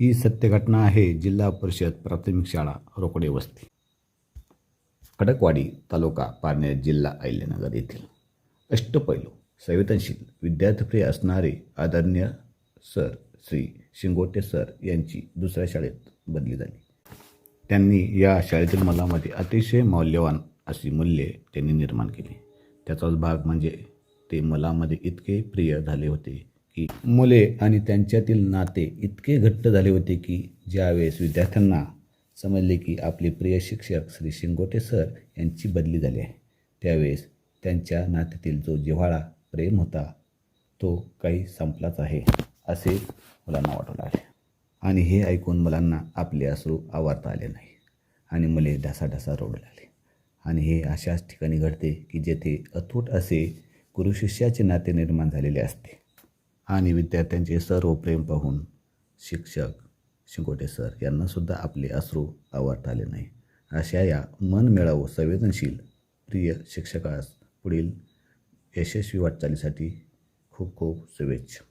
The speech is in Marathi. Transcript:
ही सत्यघटना आहे जिल्हा परिषद प्राथमिक शाळा रोकडे वस्ती. खडकवाडी तालुका पारनेर जिल्हा अहिल्यानगर येथील. अष्टपैलू संवेदनशील विद्यार्थीप्रिय असणारे आदरणीय सर श्री शिंगोटे सर यांची दुसऱ्या शाळेत बदली झाली. त्यांनी या शाळेतील मुलामध्ये अतिशय मौल्यवान अशी मूल्ये त्यांनी निर्माण केली. त्याचाच भाग म्हणजे ते मुलामध्ये इतके प्रिय झाले होते. की मुले आणि त्यांच्यातील नाते इतके घट्ट झाले होते की ज्यावेळेस विद्यार्थ्यांना समजले की आपले प्रिय शिक्षक श्री शिंगोटे सर यांची बदली झाली आहे त्यावेळेस त्यांच्या नात्यातील जो जिव्हाळा प्रेम होता तो काही संपलाच आहे असे मुलांना वाटू लागले आणि हे ऐकून मुलांना आपले अश्रू आवारता आले नाही आणि मुले ढासाढासा रडू लागले. आणि हे अशाच ठिकाणी घडते की जेथे अथूट असे गुरुशिष्याचे नाते निर्माण झालेले असते. आणि विद्यार्थ्यांचे सर्व प्रेम पाहून शिक्षक शिंगोटे सर यांनासुद्धा आपले अश्रू आवारता आले नाही. अशा या मन मिळावं संवेदनशील प्रिय शिक्षकास पुढील यशस्वी वाटचालीसाठी खूप खूप शुभेच्छा.